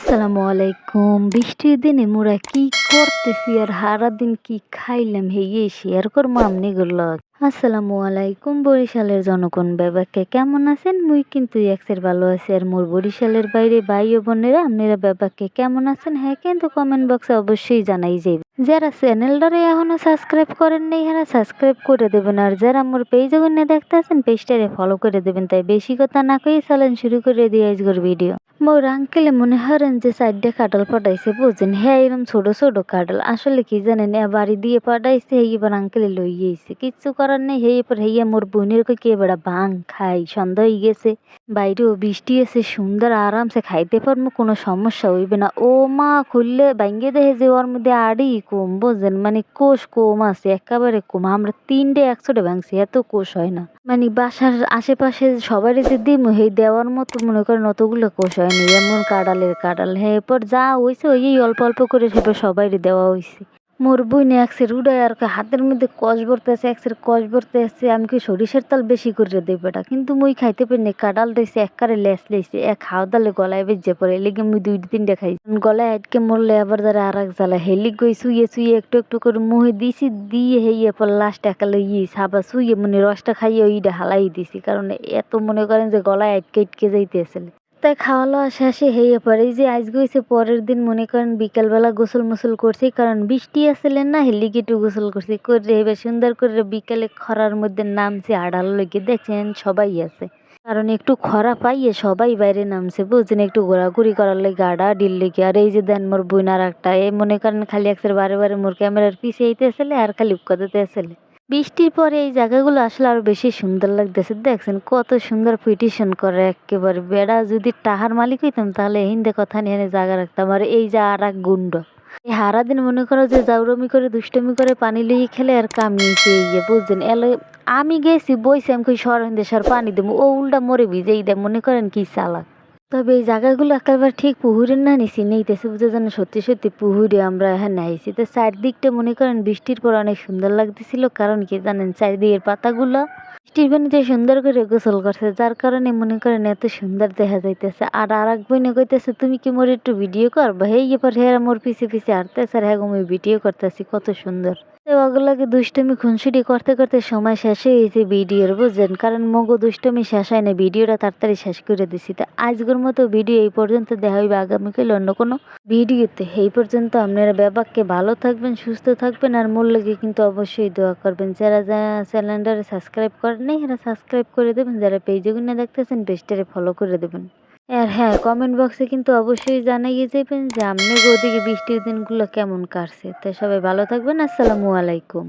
আসসালামু আলাইকুম। বৃষ্টির দিনে মোরা কি করতেছি আর সারাদিন কি খাইলাম হেয়ে শেয়ার করব আমনি গুলো। আসসালামু আলাইকুম বরিশালের জনগণ ব্যাবাকে, কেমন আছেন? মুই কিন্তু একসের ভালো আছি আর মোর বরিশালের বাইরে ভাই ও বোনেরা, আপনারা ব্যাবাকে কেমন আছেন? হ্যাঁ কিন্তু কমেন্ট বক্সে অবশ্যই জানাই যাবে যারা চ্যানেলটারে এখনও সাবস্ক্রাইব করেন নাই হ্যাঁ সাবস্ক্রাইব করে দেবেন আর যারা মোর পেজ ওখানে দেখতে আছেন পেজটারে ফলো করে দেবেন। তাই বেশি কথা না কই চালেন শুরু করে দিয়ে আজকের ভিডিও মোর আঙ্কেলে মনে হরেন যে সাইডে কাটল পাঠাইছে, বুঝেন? হ্যাঁ এরম ছোট ছোট কাটল আসলে কি জানেন, এ বাড়ি দিয়ে পাঠাইছে এই এবার আঙ্কেলে লই গেছে কিচ্ছু করার নেই হেই এবার হেইয়া মোর বোনের কে বেড়া ভাং খাই সন্ধ্যা হয়ে গেছে। বাইরেও বৃষ্টি আছে, সুন্দর আরামসে খাইতে পারব কোনো সমস্যা হইবে না। ও মা, খুললে ভাঙ্গে দেখে যে ওর মধ্যে আড়ি কম বুঝছেন মানে কোষ কম আছে, একেবারে কম। আমরা তিনটে একশোটা ভাঙছি, এত কোষ হয় না। মানে বাসার আশেপাশে সবারই যে দিম, হে দেওয়ার মতো মনে করেন অতগুলো কোষ হয়নি, এমন কাডালের কাডাল। হ্যাঁ এরপর যা হয়েছে ওই অল্প অল্প করে সেটা সবারই দেওয়া হয়েছে মোর বইনে একসের উড়ায় আর হাতের মধ্যে কষ ভরতে আছে একসের কষ ভরতে আছে আমি কি সরিষার তাল বেশি করে দেই বেটা? কিন্তু মুই খাইতে পারি না কাডাল দিয়েছে এককারে লেস লেছে এক খাওয়া দালে গলায় বেজে পড়ে, এলিগে মুই দুই তিনটে খাই। গলায় আটকে মরলে আবার যারা আর এক জ্বালা হেলিক গই শুয়ে শুয়ে একটু একটু করে মুহে দিছি, দিয়ে হেয়ে পর লাস্ট একালে ইয়ে সাবা শুয়ে মানে রসটা খাইয়ে ওইটা হালাই দিছি, কারণ এত মনে করেন যে গলায় আটকে আটকে যাইতেছিল তাই খাওয়া দাওয়া শেষে হয়ে পরে এই যে আজ গেছে পরের দিন মনে করেন বিকালবেলা গোসল মোসল করছি, কারণ বৃষ্টি আসছিলেন না হেলিকে একটু গোসল করছি। করে এবার সুন্দর করে বিকালে খরার মধ্যে নামছে আড়াল লেগে দেখছেন সবাই আছে। কারণ একটু খরা পাইয়ে সবাই বাইরে নামছে, বুঝছেন? একটু ঘোরাঘুরি করার লেগে আডা ডিল লেগে। আর এই যে দেন মোর বইনার একটা, এ মনে করেন খালি একসাথে বারে বারে মোর ক্যামেরার পিছিয়ে আইতে আসলে আর খালি উৎকাতে আসলে বৃষ্টির পরে এই জায়গাগুলো আসলে আরও বেশি সুন্দর লাগতেছে। দেখছেন কত সুন্দর পিটিশন করে একেবারে। বেড়া যদি টাহার মালিক হইতাম তাহলে হিন্দে কথা নিয়ে জায়গা রাখতাম। আর এই যে আর এক গুন্ড। এই হারা দিন মনে করো যে জাউরমি করে, দুষ্টমি করে পানি লিয়ে খেলে আর কামিয়েছে ইয়ে বুঝছেন? এলে, আমি গেছি বইছি আমি কই সর হিন্দে সর পানি দেবো। ও উল্টা মরে ভিজেই দেয়, মনে করেন কি চালাক। তবে এই জায়গাগুলো একেবারে ঠিক পুহুরের না নিছি নেইতেছে বুঝে যেন সত্যি সত্যি পুহুরে আমরা হ্যাঁ নাইছি তো চারদিকটা মনে করেন বৃষ্টির পর অনেক সুন্দর লাগতেছিল, কারণ কি জানেন চারিদিকের পাতাগুলো বৃষ্টির পানিতে সুন্দর করে গোসল করছে, যার কারণে মনে করেন এত সুন্দর দেখা যাইতেছে। আর আর এক বইনে কইতেছে, তুমি কি মোর একটু ভিডিও করবা? হেই এবার হেরা মোর পিছে পিছে হাঁটতেছে আর হ্যাঁ আমি ভিডিও করতেছি, কত সুন্দর। ওগুলোকে দুষ্টমি খুনসুটি করতে করতে সময় শেষ হয়ে গেছে ভিডিওর বুঝছেন কারণ মগো দুষ্টমি শেষ হয় না ভিডিওটা তাড়াতাড়ি শেষ করে দিছি। তো আজকের মতো ভিডিও এই পর্যন্ত, দেখা হইবে আগামীকাল অন্য কোনো ভিডিওতে। এই পর্যন্ত আপনারা ব্যাপারকে ভালো থাকবেন, সুস্থ থাকবেন, আর মূল লেগে কিন্তু অবশ্যই দোয়া করবেন। যারা যারা চ্যানেলটারে সাবস্ক্রাইব করেন নাই, এরা সাবস্ক্রাইব করে দেবেন, যারা পেজে গুনে দেখতেছেন, পেজটারে ফলো করে দেবেন। আর হ্যাঁ কমেন্ট বক্সে কিন্তু অবশ্যই জানাইয়ে যাবেন যে আপনি ওদিকে বৃষ্টির দিনগুলো কেমন কাটছে? তো সবাই ভালো থাকবেন, আসসালামু আলাইকুম।